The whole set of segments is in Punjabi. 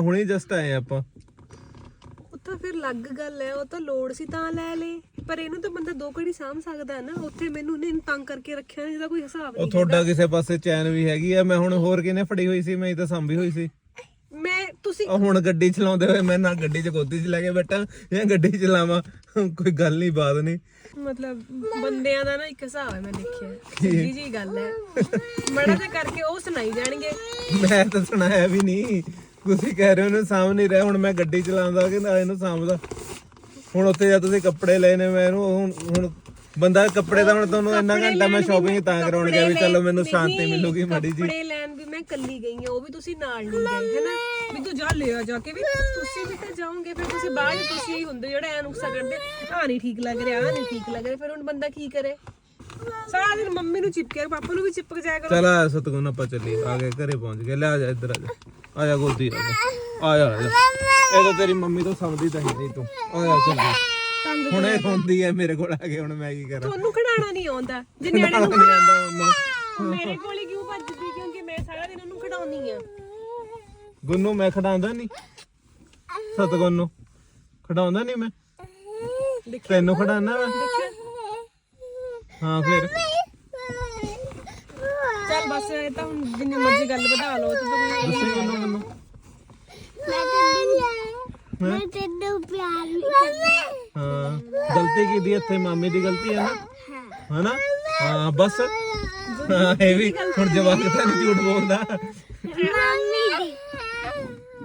ਹੁਣੇ ਜਸਟ ਆਏ ਆਪਾਂ। ਉਹ ਤਾਂ ਫਿਰ ਲੱਗ ਗੱਲ ਹੈ ਉਹ ਤਾਂ ਲੋੜ ਸੀ ਤਾਂ ਲੈ ਲੇ ਪਰ ਇਹਨੂੰ ਤਾਂ ਬੰਦਾ ਦੋ ਘੜੀ ਸਾਂਭ ਸਕਦਾ ਹੈ ਨਾ ਉੱਥੇ ਮੈਨੂੰ ਇਹਨੇ ਤੰਗ ਕਰਕੇ ਰੱਖਿਆ ਜਿਹਦਾ ਕੋਈ ਹਿਸਾਬ ਉਹ ਨਹੀਂ ਤੁਹਾਡਾ ਕਿਸੇ ਪਾਸੇ ਚੈਨ ਵੀ ਹੈਗੀ ਆ ਮੈਂ ਹੁਣ ਹੋਰ ਕਿਨੇ ਫੜੀ ਹੋਈ ਸੀ ਮੈਂ ਤਾਂ ਸੰਭੀ ਹੋਈ ਸੀ। ਮੈਂ ਤੁਸੀਂ ਉਹ ਹੁਣ ਗੱਡੀ ਚਲਾਉਂਦੇ ਹੋਏ ਮੈਂ ਨਾ ਗੱਡੀ 'ਚ ਗੋਦੀ 'ਚ ਲੈ ਕੇ ਬੈਠਾ ਜਾਂ ਗੱਡੀ ਚਲਾਵਾਂ ਕੋਈ ਗੱਲ ਨਹੀਂ ਬਾਤ ਨਹੀਂ। ਮਤਲਬ ਬੰਦਿਆਂ ਦਾ ਨਾ ਇੱਕ ਹਿਸਾਬ ਹੈ ਮੈਂ ਦੇਖਿਆ। ਸਿੱਧੀ ਜੀ ਗੱਲ ਹੈ। ਮੜਾ ਜਿਹਾ ਕਰਕੇ ਉਹ ਸੁਣਾਈ ਜਾਣਗੇ। ਮੈਂ ਤਾਂ ਸੁਣਾਇਆ ਵੀ ਨਹੀਂ। ਤੁਸੀਂ ਕਹਿ ਰਹੇ ਹੋ ਇਹਨੂੰ ਸਾਂਭ ਨਹੀਂ ਰਿਹਾ ਹੁਣ ਮੈਂ ਗੱਡੀ ਚਲਾਉਂਦਾ ਕਿ ਨਾ ਇਹਨੂੰ ਸਾਂਭਦਾ। ਹੁਣ ਉੱਥੇ ਜਦ ਤੁਸੀਂ ਕੱਪੜੇ ਲਏ ਨੇ ਮੈਂ ਇਹਨੂੰ ਹੁਣ ਹੁਣ ਬੰਦਾ ਕੱਪੜੇ ਦਾ ਹੁਣ ਤੁਹਾਨੂੰ ਇੰਨਾ ਘੰਟਾ ਮੈਂ ਸ਼ਾਪਿੰਗ ਤਾਂ ਕਰਾਉਣ ਗਿਆ ਵੀ ਚਲੋ ਮੈਨੂੰ ਸ਼ਾਂਤੀ ਮਿਲੂਗੀ ਮਾੜੀ ਜੀ ਕੱਪੜੇ ਲੈਣ ਵੀ ਮੈਂ ਕੱਲੀ ਗਈ ਹਾਂ ਉਹ ਵੀ ਤੁਸੀਂ ਨਾਲ ਨਹੀਂ ਗਏ ਹੈਨਾ ਵੀ ਤੂੰ ਜਾ ਲਿਆ ਜਾ ਕੇ ਵੀ ਤੁਸੀਂ ਵੀ ਤਾਂ ਜਾਓਗੇ ਫਿਰ ਤੁਸੀਂ ਬਾਅਦ ਤੁਸੀਂ ਹੀ ਹੁੰਦੇ ਜਿਹੜੇ ਐ ਨੁਕਸਾ ਕਰਦੇ ਆ ਨਹੀਂ ਠੀਕ ਲੱਗ ਰਿਹਾ ਆ ਨਹੀਂ ਠੀਕ ਲੱਗ ਰਿਹਾ ਫਿਰ ਹੁਣ ਬੰਦਾ ਕੀ ਕਰੇ? ਸਾਰਾ ਦਿਨ ਮੰਮੀ ਨੂੰ ਚਿਪਕਿਆ ਪਾਪਾ ਨੂੰ ਵੀ ਚਿਪਕ ਜਾਇਆ ਕਰੋ। ਚਲ ਆ ਸਤਗੁਣ ਆਪਾਂ ਚੱਲੀਏ ਆ ਗਏ ਘਰੇ ਪਹੁੰਚ ਗਏ। ਲੈ ਆ ਜਾ ਇੱਧਰ ਆ ਜਾ। ਆ ਜਾ ਗੋਦੀ ਆ ਜਾ। ਆ ਜਾ ਆ ਜਾ। ਇਹ ਤਾਂ ਤੇਰੀ ਮੰਮੀ ਤੋਂ ਸਮਝਦੀ ਤਾਂ ਹੈ ਨਹੀਂ ਤੂੰ। ਆ ਜਾ ਚੱਲ ਹੁਣ ਇਹ ਰੋਂਦੀ ਹੈ ਮੇਰੇ ਕੋਲ ਆ ਕੇ ਹੁਣ ਮੈਂ ਕੀ ਕਰਾਂ? ਤੁਹਾਨੂੰ ਖੜਾਣਾ ਨਹੀਂ ਆਉਂਦਾ। ਜੇ ਨਿਆਣੇ ਨੂੰ ਨਹੀਂ ਆਂਦਾ ਉਹਨੂੰ ਮੇਰੇ ਕੋਲ ਹੀ ਕਿਉਂ ਭੱਜਦੀ? ਕਿਉਂਕਿ ਮੈਂ ਸਾਰਾ ਦਿਨ ਉਹਨੂੰ ਖੜਾਉਣੀ ਆ। ਗੁੰਨੂ ਮੈਂ ਖੜਾਉਂਦਾ ਨਹੀਂ। ਸਤਗੁਣ ਨੂੰ। ਖੜਾਉਂਦਾ ਨਹੀਂ ਮੈਂ। ਤੈਨੂੰ ਖੜਾਣਾ ਮੈਂ ਹਾਂ ਫਿਰ। ਚੱਲ ਬਸ ਇਹ ਤਾਂ ਹੁਣ ਜਿੰਨੀ ਮਰਜ਼ੀ ਗੱਲ ਵਧਾ ਲਓ ਤੇ ਤੁਸੀਂ ਦੱਸੀ ਗੁੰਨੂ ਮੈਨੂੰ ਮੈਂ ਤੈਨੂੰ ਪਿਆਰ ਵੀ ਕਰਦਾ ਹਾਂ ਗਲਤੀ ਕੀਤੀ ਇੱਥੇ ਮਾਮੇ ਦੀ ਗਲਤੀ ਹੈ ਨਾ? ਹਨਾ? ਹਾਂ ਬਸ। ਹਾਂ ਇਹ ਵੀ ਹੁਣ ਜਵਾਬ ਤਾਂ ਨਹੀਂ ਝੂਠ ਬੋਲਦਾ। ਮੰਮੀ ਦੀ।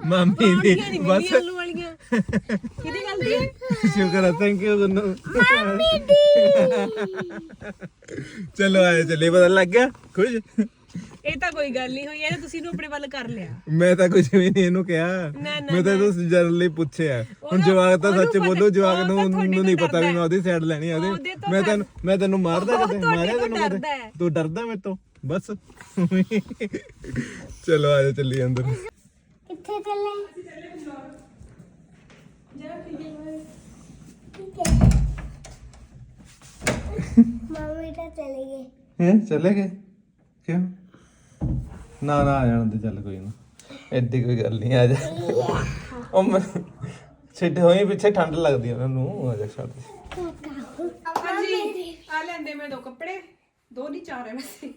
ਮਾਮੀ ਦੀ ਬਸ। ਆਲੂ ਵਾਲੀਆਂ। ਕਿਹਦੀ ਦੀ ਹੈ ਸ਼ੁਕਰ ਹੈ ਥੈਂਕ ਯੂ ਗੁੰਨੂ ਚਲੋ ਆਏ ਚੱਲੇ ਪਤਾ ਲੱਗ ਗਿਆ ਖੁਸ਼ ਇਹ ਤਾਂ ਕੋਈ ਗੱਲ ਨਹੀਂ ਹੋਈ ਇਹ ਤਾਂ ਤੁਸੀਂ ਇਹਨੂੰ ਆਪਣੇ ਵੱਲ ਕਰ ਲਿਆ। ਮੈਂ ਤਾਂ ਕੁਝ ਵੀ ਨਹੀਂ ਇਹਨੂੰ ਕਿਹਾ। ਨਾ, ਨਾ, ਮੈਂ ਤਾਂ ਇਹਨੂੰ ਜਨਰਲੀ ਪੁੱਛਿਆ। ਹੁਣ ਜਵਾਕ ਤਾਂ ਸੱਚ ਬੋਲੋ ਜਵਾਕ ਨੂੰ ਉਹਨੂੰ ਨਹੀਂ ਪਤਾ ਵੀ ਮੈਂ ਉਹਦੀ ਸਾਈਡ ਲੈਣੀ ਆ ਉਹਦੇ। ਮੈਂ ਤੈਨੂੰ ਮੈਂ ਤੈਨੂੰ ਮਾਰਦਾ ਕਦੇ ਮਾਰਿਆ ਤੈਨੂੰ ਕਦੇ। ਤੂੰ ਡਰਦਾ ਮੇਰੇ ਤੋਂ? ਬਸ। ਚਲੋ ਆ ਜਾ ਚੱਲੀ ਅੰਦਰ। ਕਿੱਥੇ ਚੱਲੇ? ਮੰਮੀ ਤਾਂ ਚਲੇ ਗਏ ਹੈ? ਚਲੇ ਗਏ? ਕਿਉਂ? ਨਾ ਨਾ ਆ ਜਾਣ ਦੇ ਚੱਲ ਕੋਈ ਨਾ। ਐਡੀ ਕੋਈ ਗੱਲ ਨਹੀਂ ਆ ਜਾ। ਉਹ ਮੈਂ ਛੱਡੇ ਹੋਏ ਪਿੱਛੇ ਠੰਡ ਲੱਗਦੀ ਉਹਨਾਂ ਨੂੰ ਆ ਜਾ ਛੱਡ। ਦੇ ਹਾਂਜੀ ਆ ਲੈਂਦੇ ਮੈਂ ਦੋ ਕੱਪੜੇ। ਦੋ ਨਹੀਂ ਚਾਰ ਹੈ ਵੈਸੇ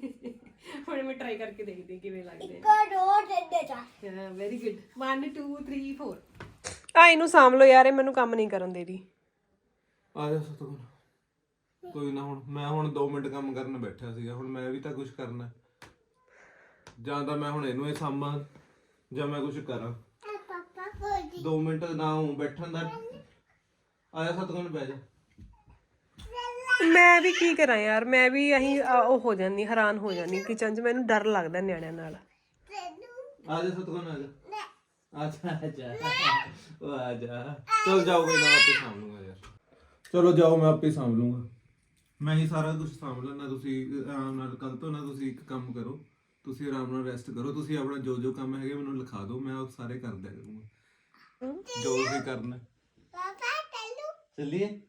ਹੁਣ ਮੈਂ ਟਰਾਈ ਕਰਕੇ ਦੇਖਦੀ ਹਾਂ ਕਿਵੇਂ ਲੱਗਦੇ ਕਰੋ ਟੱਡੇ ਜਾ ਆ ਵੈਰੀ ਗੁੱਡ 1 2 3 4 ਆ ਇਹਨੂੰ ਸਾਂਭ ਲਓ ਯਾਰ ਇਹ ਮੈਨੂੰ ਕੰਮ ਨਹੀਂ ਕਰਨ ਦੇਦੀ ਆ ਜਾ ਸਤਗੁਰ ਕੋਈ ਨਾ ਹੁਣ ਮੈਂ ਹੁਣ 2 ਮਿੰਟ ਕੰਮ ਕਰਨ ਬੈਠਾ ਸੀਗਾ ਹੁਣ ਮੈਂ ਵੀ ਤਾਂ ਕੁਝ ਕਰਨਾ। ਜਾਂ ਤਾਂ ਮੈਂ ਹੁਣ ਇਹਨੂੰ ਇਹ ਸਾਂਭਾਂ ਜਾਂ ਮੈਂ ਕੁਝ ਕਰਾਂ। ਪਾਪਾ ਕੋਈ 2 ਮਿੰਟ ਨਾ ਹੂੰ ਬੈਠਣ ਦਾ। ਆ ਜਾ ਸਤਗੁਰ ਬਹਿ ਜਾ। ਮੈਂ ਵੀ ਕੀ ਕਰਾਂ ਯਾਰ ਮੈਂ ਵੀ ਅਹੀਂ ਉਹ ਹੋ ਜਾਂਦੀ ਹੈਰਾਨ ਹੋ ਜਾਂਦੀ ਕਿਚਨ 'ਚ ਮੈਨੂੰ ਡਰ ਲੱਗਦਾ ਨਿਆਣਿਆਂ ਨਾਲ। ਆ ਜਾ ਸਤਗੁਰ ਆ ਜਾ। ਚਲ ਜਾਓ ਕੋਈ ਨਾ ਆਪੇ ਸਾਂਭ ਲੂੰਗਾ ਯਾਰ। ਚਲੋ ਜਾਓ ਮੈਂ ਆਪੇ ਸਾਂਭ ਲੂੰਗਾ। ਮੈਂ ਹੀ ਸਾਰਾ ਕੁਝ ਸਾਂਭ ਲੈਣਾ ਤੁਸੀਂ ਆਰਾਮ ਨਾਲ ਕੱਲ ਤੋਂ ਨਾ ਤੁਸੀਂ ਇੱਕ ਕੰਮ ਕਰੋ। ਤੁਸੀਂ ਆਰਾਮ ਨਾਲ ਰੈਸਟ ਕਰੋ। ਤੁਸੀਂ ਆਪਣਾ ਜੋ ਜੋ ਕੰਮ ਹੈਗੇ ਮੈਨੂੰ ਲਿਖਾ ਦਿਓ ਮੈਂ ਉਹ ਸਾਰੇ ਕਰ ਦਿਆ ਕਰੂੰਗਾ। ਜੋ ਵੀ ਕਰਨਾ ਪਾਪਾ ਚੱਲੂ। ਚੱਲੀਏ?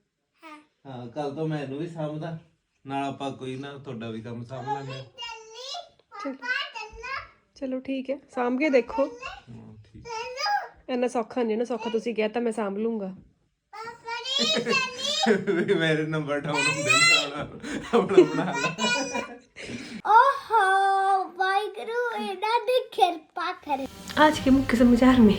ਹਾਂ। ਕੱਲ ਤੋਂ ਮੈਂ ਇਹਨੂੰ ਵੀ ਸਾਂਭਦਾ। ਨਾਲ ਆਪਾਂ ਕੋਈ ਨਾ ਤੁਹਾਡਾ ਵੀ ਕੰਮ ਸਾਂਭ ਲੈਂਦੇ ਚੱਲੀ ਪਾਪਾ ਚਲੋ ਠੀਕ ਹੈ ਸਾਂਭ ਕੇ ਦੇਖੋ ਹਾਂ ਠੀਕ ਚੱਲੂ ਇੰਨਾ ਸੌਖਾ ਨਹੀਂ ਨਾ ਸੌਖਾ ਤੁਸੀਂ ਕਿਹਾ ਤਾਂ ਮੈਂ ਸਾਂਭ ਲੂੰਗਾ ਪਾਪਾ ਨਹੀਂ ਚੱਲੀ ਵੀ ਮੇਰੇ ਨੰਬਰ ਡਾਊਨ ਹੁੰਦੇ ਨੇ ਆਪਣਾ ਆਪਣਾ ਬਣਾ ਲਾ ओहो वाहिगुरु एडा दी कृपा करे आज के मुख्य समाचार में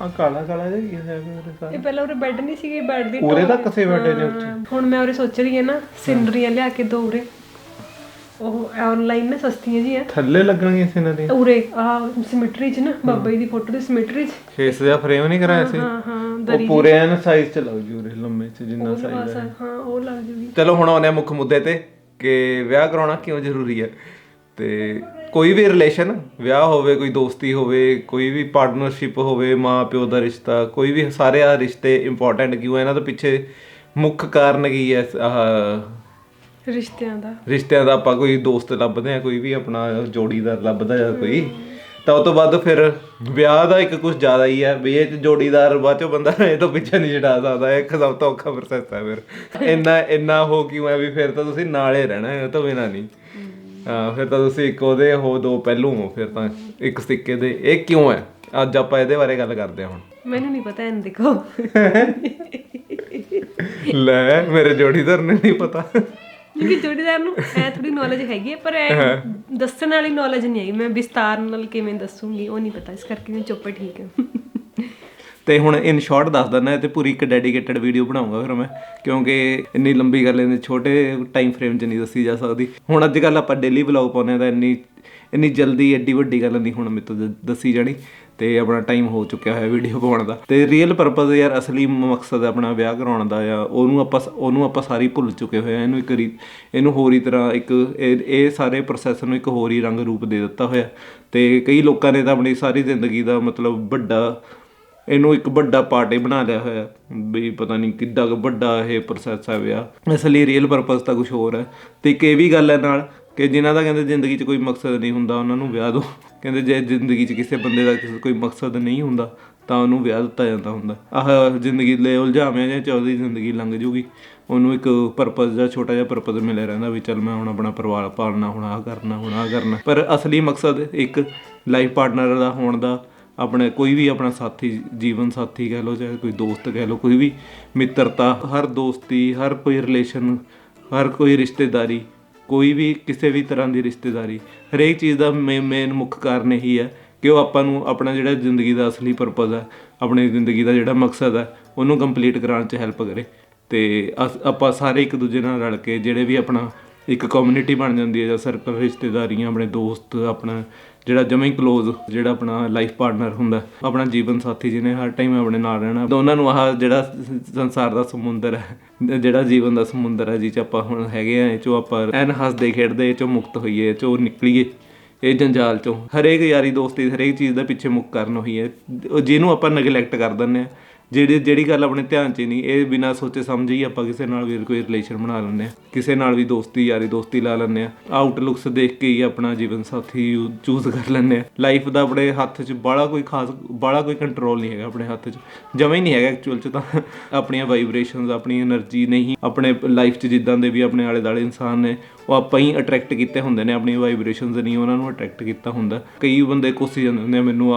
ਆ ਕਾਲਾ ਕਾਲਾ ਜਿਹਾ ਕੀ ਹੈ ਮੇਰੇ ਸਾਹ ਇਹ ਪਹਿਲਾਂ ਉਰੇ ਬੈੱਡ ਨਹੀਂ ਸੀਗੇ ਬੈੱਡ ਦੀ ਪੂਰੇ ਤਾਂ ਕਸੇ ਬੈਠੇ ਨੇ ਉੱਥੇ ਹੁਣ ਮੈਂ ਉਰੇ ਸੋਚ ਰਹੀ ਹਾਂ ਨਾ ਸਿਨਰੀਆਂ ਲਿਆ ਕੇ ਦੋ ਉਰੇ ਉਹ ਆਨਲਾਈਨ ਨਾ ਸਸਤੀਆਂ ਜੀ ਆ ਥੱਲੇ ਲੱਗਣਗੀਆਂ ਸੀ ਇਹਨਾਂ ਦੀ ਉਰੇ ਆ ਸਿਮਟਰੀ ਚ ਨਾ ਬਾਬਾ ਜੀ ਦੀ ਫੋਟੋ ਦੀ ਸਿਮਟਰੀ ਚ। ਫੇਸ ਦਾ ਫਰੇਮ ਨਹੀਂ ਕਰਾਇਆ ਸੀ? ਹਾਂ ਹਾਂ ਉਹ ਪੂਰੇ ਐਨ ਸਾਈਜ਼ ਚ ਲੱਗ ਜੂ ਰੇ ਲੰਮੇ ਚ ਜਿੰਨਾ ਸਾਈਜ਼ ਹਾਂ। ਉਹ ਲੱਗ ਜੂਗੀ। ਚਲੋ ਹੁਣ ਆਉਂਦੇ ਆ ਮੁੱਖ ਮੁੱਦੇ ਤੇ ਕਿ ਵਿਆਹ ਕਰਾਉਣਾ ਕਿਉਂ ਜ਼ਰੂਰੀ ਹੈ? ਤੇ ਕੋਈ ਵੀ ਰਿਲੇਸ਼ਨ ਵਿਆਹ ਹੋਵੇ ਕੋਈ ਦੋਸਤੀ ਹੋਵੇ ਕੋਈ ਵੀ ਪਾਰਟਨਰਸ਼ਿਪ ਹੋਵੇ ਮਾਂ ਪਿਓ ਦਾ ਰਿਸ਼ਤਾ ਕੋਈ ਵੀ ਸਾਰੇ ਆ ਰਿਸ਼ਤੇ ਇੰਪੋਰਟੈਂਟ ਕਿਉਂ ਹੈ? ਇਹਨਾਂ ਦੇ ਪਿੱਛੇ ਮੁੱਖ ਕਾਰਨ ਕੀ ਹੈ? ਆਹ ਰਿਸ਼ਤਿਆਂ ਦਾ। ਰਿਸ਼ਤਿਆਂ ਦਾ ਆਪਾਂ ਕੋਈ ਦੋਸਤ ਲੱਭਦੇ ਆ ਕੋਈ ਵੀ ਆਪਣਾ ਜੋੜੀਦਾਰ ਲੱਭਦਾ ਜਾਂ ਕੋਈ। ਤਾਂ ਉਸ ਤੋਂ ਬਾਅਦ ਫਿਰ ਵਿਆਹ ਦਾ ਇੱਕ ਕੁਝ ਜ਼ਿਆਦਾ ਹੀ ਹੈ ਵੀ ਇਹ 'ਚ ਜੋੜੀਦਾਰ ਬਾਅਦ ਚੋਂ ਬੰਦਾ ਇਹ ਤੋਂ ਪਿੱਛੇ ਨਹੀਂ ਛਡਾ ਸਕਦਾ ਇਹ ਸਭ ਤੋਂ ਔਖਾ ਪ੍ਰੋਸੈਸ ਹੈ ਫਿਰ। ਇੰਨਾ ਇੰਨਾ ਹੋ ਕਿਉਂ ਹੈ ਵੀ ਫਿਰ ਤਾਂ ਤੁਸੀਂ ਨਾਲੇ ਰਹਿਣਾ ਹੈ ਇਹ ਤੋਂ ਬਿਨਾ ਨਹੀਂ। ਹਾਂ ਫਿਰ ਤਾਂ ਤੁਸੀਂ ਇੱਕ ਉਹਦੇ ਹੋ ਦੋ ਪਹਿਲੂ ਹੋ ਫਿਰ ਤਾਂ ਇੱਕ ਸਿੱਕੇ ਦੇ। ਇਹ ਕਿਉਂ ਹੈ? ਅੱਜ ਆਪਾਂ ਇਹਦੇ ਬਾਰੇ ਗੱਲ ਕਰਦੇ ਹਾਂ ਹੁਣ। ਮੈਨੂੰ ਨਹੀਂ ਪਤਾ ਇਹਨੂੰ ਦੇਖੋ। ਲੈ ਮੇਰੇ ਜੋੜੀਦਾਰ ਨੇ ਨਹੀਂ ਪਤਾ। ਕਿਉਂਕਿ ਜੋੜੀਦਾਰ ਨੂੰ ਐ ਥੋੜੀ ਨੌਲੇਜ ਹੈਗੀ ਹੈ ਪਰ ਐ ਦੱਸਣ ਵਾਲੀ ਨੌਲੇਜ ਨਹੀਂ ਹੈਗੀ। ਮੈਂ ਵਿਸਤਾਰ ਨਾਲ ਕਿਵੇਂ ਦੱਸੂਗੀ ਉਹ ਨਹੀਂ ਪਤਾ। ਇਸ ਕਰਕੇ ਮੈਂ ਚੁੱਪ ਠੀਕ ਹੈ। ਤੇ ਹੁਣ ਇਨ ਸ਼ਾਰਟ ਦੱਸ ਦਿੰਦਾ ਤੇ ਪੂਰੀ ਇੱਕ ਡੈਡੀਕੇਟਡ ਵੀਡੀਓ ਬਣਾਉਂਗਾ ਫਿਰ ਮੈਂ ਕਿਉਂਕਿ ਇੰਨੀ ਲੰਬੀ ਗੱਲ ਇਹਨੇ ਛੋਟੇ ਟਾਈਮ ਫਰੇਮ 'ਚ ਨਹੀਂ ਦੱਸੀ ਜਾ ਸਕਦੀ। ਹੁਣ ਅੱਜ ਕੱਲ ਆਪਾਂ ਡੇਲੀ ਵਲੌਗ ਪਾਉਂਦੇ ਆ ਤਾਂ ਇੰਨੀ ਇੰਨੀ ਜਲਦੀ ਐਡੀ ਵੱਡੀ ਗੱਲ ਨਹੀਂ ਹੁਣ ਮੇਰੇ ਤੋਂ ਦੱਸੀ ਜਾਣੀ ਤੇ ਆਪਣਾ ਟਾਈਮ ਹੋ ਚੁੱਕਿਆ ਹੋਇਆ ਵੀਡੀਓ ਪਾਉਣ ਦਾ। ਤੇ ਰੀਅਲ ਪਰਪਸ ਯਾਰ ਅਸਲੀ ਮਕਸਦ ਆਪਣਾ ਵਿਆਹ ਕਰਾਉਣ ਦਾ ਆ, ਉਹਨੂੰ ਆਪਾਂ ਉਹਨੂੰ ਆਪਾਂ ਸਾਰੀ ਭੁੱਲ ਚੁੱਕੇ ਹੋਏ ਆ। ਇਹਨੂੰ ਇੱਕ ਰੀ- ਇਹਨੂੰ ਹੋਰ ਹੀ ਤਰ੍ਹਾਂ ਇੱਕ ਇਹ ਇਹ ਸਾਰੇ ਪ੍ਰੋਸੈਸ ਨੂੰ ਇੱਕ ਹੋਰ ਹੀ ਰੰਗ ਰੂਪ ਦੇ ਦਿੱਤਾ ਹੋਇਆ। ਤੇ ਕਈ ਲੋਕਾਂ ਨੇ ਤਾਂ ਆਪਣੀ ਸਾਰੀ ਜ਼ਿੰਦਗੀ ਦਾ ਮਤਲਬ ਵੱਡਾ, ਇਹਨੂੰ ਇੱਕ ਵੱਡਾ ਪਾਰਟ ਹੀ ਬਣਾ ਲਿਆ ਹੋਇਆ। ਵੀ ਪਤਾ ਨਹੀਂ ਕਿੱਡਾ ਵੱਡਾ ਇਹ ਪ੍ਰੋਸੈਸ ਹੈ ਵਿਆਹ। ਇਸ ਲਈ ਰੀਅਲ ਪਰਪਸ ਤਾਂ ਕੁਝ ਹੋਰ ਹੈ। ਤੇ ਇੱਕ ਇਹ ਵੀ ਗੱਲ ਹੈ ਨਾਲ ਕਿ ਜਿਨ੍ਹਾਂ ਦਾ ਕਹਿੰਦੇ ਜ਼ਿੰਦਗੀ 'ਚ ਕੋਈ ਮਕਸਦ ਨਹੀਂ ਹੁੰਦਾ, ਉਹਨਾਂ ਨੂੰ ਵਿਆਹ ਦਿਓ ਕਹਿੰਦੇ ਜੇ ਜ਼ਿੰਦਗੀ 'ਚ ਕਿਸੇ ਬੰਦੇ ਦਾ ਕਿਸੇ ਕੋਈ ਮਕਸਦ ਨਹੀਂ ਹੁੰਦਾ, ਤਾਂ ਉਹਨੂੰ ਵਿਆਹ ਦਿੱਤਾ ਜਾਂਦਾ ਹੁੰਦਾ। ਆਹ ਜ਼ਿੰਦਗੀ ਦੇ ਉਲਝਾਵੇਂ ਜਾਂ ਚੌਧਰੀ ਜ਼ਿੰਦਗੀ ਲੰਘ ਜੂਗੀ। ਉਹਨੂੰ ਇੱਕ ਪਰਪਸ ਜਾਂ ਛੋਟਾ ਜਿਹਾ ਪਰਪਸ ਮਿਲਿਆ ਰਹਿੰਦਾ ਵੀ ਚੱਲ ਮੈਂ ਹੁਣ ਆਪਣਾ ਪਰਿਵਾਰ ਪਾਲਣਾ, ਹੁਣ ਆਹ ਕਰਨਾ, ਹੁਣ ਆਹ ਕਰਨਾ। ਪਰ ਅਸਲੀ ਮਕਸਦ ਇੱਕ ਲਾਈਫ ਪਾਰਟਨਰ ਦਾ ਹੋਣ ਦਾ, ਆਪਣੇ ਕੋਈ ਵੀ ਆਪਣਾ ਸਾਥੀ, ਜੀਵਨ ਸਾਥੀ ਕਹਿ ਲਓ ਚਾਹੇ ਕੋਈ ਦੋਸਤ ਕਹਿ ਲਓ, ਕੋਈ ਵੀ ਮਿੱਤਰਤਾ, ਹਰ ਦੋਸਤੀ, ਹਰ ਕੋਈ ਰਿਲੇਸ਼ਨ ਹਰ ਕੋਈ ਰਿਸ਼ਤੇਦਾਰੀ ਕੋਈ ਵੀ ਕਿਸੇ ਵੀ ਤਰ੍ਹਾਂ ਦੀ ਰਿਸ਼ਤੇਦਾਰੀ, ਹਰੇਕ ਚੀਜ਼ ਦਾ ਮੇਨ ਮੁੱਖ ਕਾਰਨ ਇਹੀ ਹੈ ਕਿ ਉਹ ਆਪਾਂ ਨੂੰ ਆਪਣਾ ਜਿਹੜਾ ਜ਼ਿੰਦਗੀ ਦਾ ਅਸਲੀ ਪਰਪਸ ਹੈ, ਆਪਣੀ ਜ਼ਿੰਦਗੀ ਦਾ ਜਿਹੜਾ ਮਕਸਦ ਹੈ, ਉਹਨੂੰ ਕੰਪਲੀਟ ਕਰਾਉਣ 'ਚ ਹੈਲਪ ਕਰੇ। ਤੇ ਅਸ- ਆਪਾਂ ਸਾਰੇ ਇੱਕ ਦੂਜੇ ਨਾਲ ਰਲ ਕੇ ਜਿਹੜੇ ਵੀ ਆਪਣਾ ਇੱਕ ਕਮਿਊਨਿਟੀ ਬਣ ਜਾਂਦੀ ਹੈ ਜਾਂ ਸਰਕਲ ਰਿਸ਼ਤੇਦਾਰੀਆਂ, ਆਪਣੇ ਦੋਸਤ, ਆਪਣਾ ਜਿਹੜਾ ਜਮਾਂ ਹੀ ক্লোਜ਼ ਜਿਹੜਾ ਆਪਣਾ ਲਾਈਫ ਪਾਰਟਨਰ ਹੁੰਦਾ, ਆਪਣਾ ਜੀਵਨ ਸਾਥੀ ਜਿਹਨੇ ਹਰ ਟਾਈਮ ਆਪਣੇ ਨਾਲ ਰਹਿਣਾ। ਦੋਨਾਂ ਨੂੰ ਆਹ ਜਿਹੜਾ ਸੰਸਾਰ ਦਾ ਸਮੁੰਦਰ ਹੈ, ਜਿਹੜਾ ਜੀਵਨ ਦਾ ਸਮੁੰਦਰ ਹੈ, ਜਿਹ ਚ ਆਪਾਂ ਹੁਣ ਹੈਗੇ ਆ, ਇਹ ਚੋਂ ਆਪਾਂ ਐਨ ਹੱਸਦੇ ਖੇਡਦੇ, ਇਹ ਚੋਂ ਮੁਕਤ ਹੋਈਏ ਚੋਂ ਨਿਕਲੀਏ, ਇਹ ਜੰਜਾਲ ਚੋਂ। ਹਰੇਕ ਯਾਰੀ ਦੋਸਤੀ, ਹਰੇਕ ਚੀਜ਼ ਦਾ ਪਿੱਛੇ ਮੁੱਕ ਕਰਨ ਹੋਈ ਹੈ। ਜਿਹਨੂੰ ਆਪਾਂ ਨੈਗਲੈਕਟ ਕਰ ਦਿੰਦੇ ਆ। ਜਿਹੜੇ ਜਿਹੜੀ ਗੱਲ ਆਪਣੇ ਧਿਆਨ 'ਚ ਨਹੀਂ, ਇਹ ਬਿਨਾਂ ਸੋਚੇ ਸਮਝੇ ਹੀ ਆਪਾਂ ਕਿਸੇ ਨਾਲ ਵੀ ਕੋਈ ਰਿਲੇਸ਼ਨ ਬਣਾ ਲੈਂਦੇ ਆ ਕਿਸੇ ਨਾਲ ਵੀ ਦੋਸਤੀ, ਯਾਰੀ ਦੋਸਤੀ ਲਾ ਲੈਂਦੇ ਆ ਆਊਟਲੁੱਕਸ ਦੇਖ ਕੇ ਹੀ ਆਪਣਾ ਜੀਵਨ ਸਾਥੀ ਚੂਜ਼ ਕਰ ਲੈਂਦੇ ਆ ਲਾਈਫ ਦਾ ਆਪਣੇ ਹੱਥ 'ਚ ਬੜਾ ਕੋਈ ਖਾਸ ਬੜਾ ਕੋਈ ਕੰਟਰੋਲ ਨਹੀਂ ਹੈਗਾ ਆਪਣੇ ਹੱਥ 'ਚ। ਜਮਾ ਹੀ ਨਹੀਂ ਹੈਗਾ ਐਕਚੁਅਲ 'ਚ ਤਾਂ। ਆਪਣੀਆਂ ਵਾਈਬ੍ਰੇਸ਼ਨਸ ਆਪਣੀ એનર્ਜੀ ਨਹੀਂ, ਆਪਣੇ ਲਾਈਫ 'ਚ ਜਿੱਦਾਂ ਦੇ ਵੀ ਆਪਣੇ ਆਲੇ ਦਾਲੇ ਇਨਸਾਨ ਨੇ, ਉਹ ਆਪਾਂ ਹੀ ਅਟਰੈਕਟ ਕੀਤੇ ਹੁੰਦੇ ਨੇ, ਆਪਣੀਆਂ ਵਾਈਬ੍ਰੇਸ਼ਨਸ ਨਹੀਂ, ਉਹਨਾਂ ਨੂੰ ਅਟਰੈਕਟ ਕੀਤਾ ਹੁੰਦਾ। ਕਈ ਬੰਦੇ ਕੋਸੀ ਜਾਂਦੇ ਹੁੰਦੇ ਮੈਨੂੰ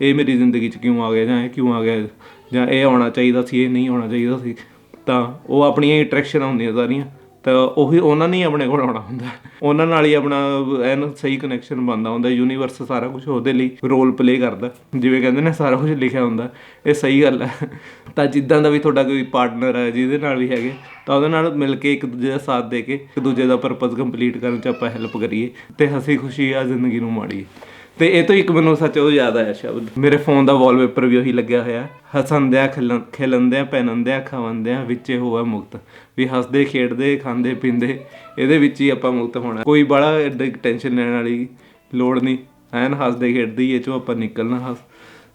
ਇਹ ਮੇਰੀ ਜ਼ਿੰਦਗੀ 'ਚ ਕਿਉਂ ਆ ਗਿਆ ਜਾਂ ਇਹ ਕਿਉਂ ਆ ਗਿਆ? ਜਾਂ ਇਹ ਆਉਣਾ ਚਾਹੀਦਾ ਸੀ, ਇਹ ਨਹੀਂ ਆਉਣਾ ਚਾਹੀਦਾ ਸੀ, ਤਾਂ ਉਹ ਆਪਣੀਆਂ ਅਟਰੈਕਸ਼ਨ ਹੁੰਦੀਆਂ ਸਾਰੀਆਂ, ਤਾਂ ਉਹੀ ਉਹਨਾਂ ਨੇ ਹੀ ਆਪਣੇ ਕੋਲ ਆਉਣਾ ਹੁੰਦਾ। ਉਹਨਾਂ ਨਾਲ ਹੀ ਆਪਣਾ ਐਨ ਸਹੀ ਕਨੈਕਸ਼ਨ ਬਣਦਾ ਹੁੰਦਾ ਯੂਨੀਵਰਸ ਸਾਰਾ ਕੁਝ ਉਹਦੇ ਲਈ ਰੋਲ ਪਲੇ ਕਰਦਾ, ਜਿਵੇਂ ਕਹਿੰਦੇ ਨੇ ਸਾਰਾ ਕੁਝ ਲਿਖਿਆ ਹੁੰਦਾ, ਇਹ ਸਹੀ ਗੱਲ ਹੈ ਤਾਂ ਜਿੱਦਾਂ ਦਾ ਵੀ ਤੁਹਾਡਾ ਕੋਈ ਪਾਰਟਨਰ ਹੈ ਜਿਹਦੇ ਨਾਲ ਵੀ ਹੈਗੇ, ਤਾਂ ਉਹਦੇ ਨਾਲ ਮਿਲ ਕੇ ਇੱਕ ਦੂਜੇ ਦਾ ਸਾਥ ਦੇ ਕੇ, ਇੱਕ ਦੂਜੇ ਦਾ ਪਰਪਸ ਕੰਪਲੀਟ ਕਰਨ ਚ ਆਪਾਂ ਹੈਲਪ ਕਰੀਏ, ਤੇ ਹਸੀ ਖੁਸ਼ੀ ਆ ਜ਼ਿੰਦਗੀ ਨੂੰ ਮਾੜੀਏ। ਤੇ ਇਹ ਤੋਂ ਇੱਕ ਮੈਨੂੰ ਸੱਚ ਉਹ ਯਾਦ ਆਇਆ ਸ਼ਬਦ। ਮੇਰੇ ਫੋਨ ਦਾ ਵਾਲਪੇਪਰ ਵੀ ਉਹੀ ਲੱਗਿਆ ਹੋਇਆ। ਹਸੰਦਿਆਂ ਖਿਲੰਦਿਆਂ ਪੈਨੰਦਿਆਂ ਖਵੰਦਿਆਂ ਵਿੱਚੇ ਹੋਇਆ ਮੁਕਤ। ਵੀ ਹੱਸਦੇ, ਖੇਡਦੇ, ਖਾਂਦੇ, ਪੀਂਦੇ, ਇਹਦੇ ਵਿੱਚ ਹੀ ਆਪਾਂ ਮੁਕਤ ਹੋਣਾ। ਕੋਈ ਬੜਾ ਟੈਨਸ਼ਨ ਲੈਣ ਵਾਲੀ ਲੋੜ ਨਹੀਂ। ਐਨ ਹੱਸਦੇ, ਖੇਡਦੇ ਹੀ ਇਹ ਚੋਂ ਆਪਾਂ ਨਿਕਲਣਾ ਹੱਸ।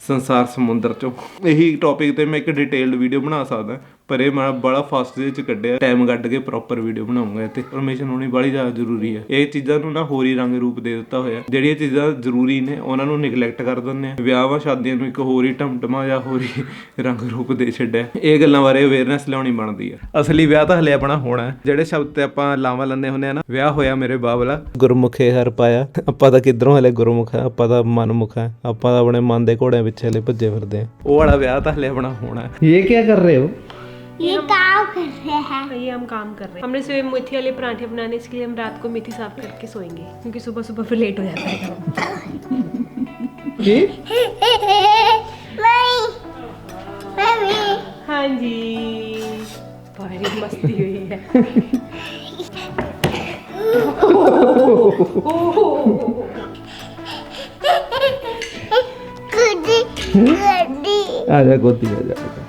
ਸੰਸਾਰ ਸਮੁੰਦਰ ਚੋਂ। ਇਹੀ ਟੌਪਿਕ ਤੇ ਮੈਂ ਇੱਕ ਡਿਟੇਲਡ ਵੀਡੀਓ ਬਣਾ ਸਕਦਾ। ਪਰ ਇਹ ਮੈਂ ਬੜਾ ਫਾਸਟ ਦੇ ਚ ਕੱਢਿਆ। ਟਾਈਮ ਕੱਢ ਕੇ ਪ੍ਰੋਪਰ ਵੀਡੀਓ ਬਣਾਉਂਗਾ ਇੱਥੇ। ਇਨਫੋਰਮੇਸ਼ਨ ਹੋਣੀ ਬੜੀ ਜ਼ਿਆਦਾ ਜ਼ਰੂਰੀ ਹੈ। ਇਹ ਚੀਜ਼ਾਂ ਨੂੰ ਨਾ ਹੋਰੀ ਰੰਗ ਰੂਪ ਦੇ ਦਿੱਤਾ ਹੋਇਆ। ਜਿਹੜੀਆਂ ਚੀਜ਼ਾਂ ਜ਼ਰੂਰੀ ਨੇ, ਉਹਨਾਂ ਨੂੰ ਨੈਗਲੈਕਟ ਕਰ ਦਿੰਦੇ ਆ ਵਿਆਹਾਂ, ਸ਼ਾਦੀਆਂ ਨੂੰ ਇੱਕ ਹੋਰੀ ਟਮਟਮਾ ਜਾਂ ਹੋਰੀ ਰੰਗ ਰੂਪ ਦੇ ਛੱਡਿਆ। ਇਹ ਗੱਲਾਂ ਬਾਰੇ ਅਵੇਅਰਨੈਸ ਲਿਆਉਣੀ ਬਣਦੀ ਹੈ। ਅਸਲੀ ਵਿਆਹ ਤਾਂ ਹਲੇ ਆਪਣਾ ਹੋਣਾ ਜਿਹੜੇ ਸ਼ਬਦ ਤੇ ਆਪਾਂ ਲਾਵਾਂ ਲੰਨੇ ਹੁੰਦੇ ਆ ਨਾ, ਵਿਆਹ ਹੋਇਆ ਮੇਰੇ ਬਾਬਲਾ ਗੁਰਮੁਖੇ ਹਰ ਪਾਇਆ। ਆਪਾਂ ਤਾਂ ਕਿਧਰੋਂ ਹਲੇ ਗੁਰਮੁਖ ਆ? ਆਪਾਂ ਤਾਂ ਮਨਮੁਖ ਆ। ਆਪਾਂ ਤਾਂ ਆਪਣੇ ਮਨ ਦੇ ਘੋੜਿਆਂ ਪਿੱਛੇ ਹਲੇ ਭੱਜੇ ਫਿਰਦੇ ਆ। ਉਹ ਵਾਲਾ ਵਿਆਹ ਤਾਂ ਹਲੇ ਆਪਣਾ ਹੋਣਾ ਇਹ ਕੀ ਕਰ ਰਹੇ ਹੋ? ये काम कर रहे हैं। ये हम काम कर रहे हैं। हमने सुबह मेथी वाले पराठे बनाने इसके लिए हम रात को मेथी साफ़ करके सोएँगे क्योंकि सुबह सुबह फिर लेट हो जाता है। हाँ जी। बड़ी मस्ती हुई है। गुड्डी गुड्डी। आ जा गोदी आ जा।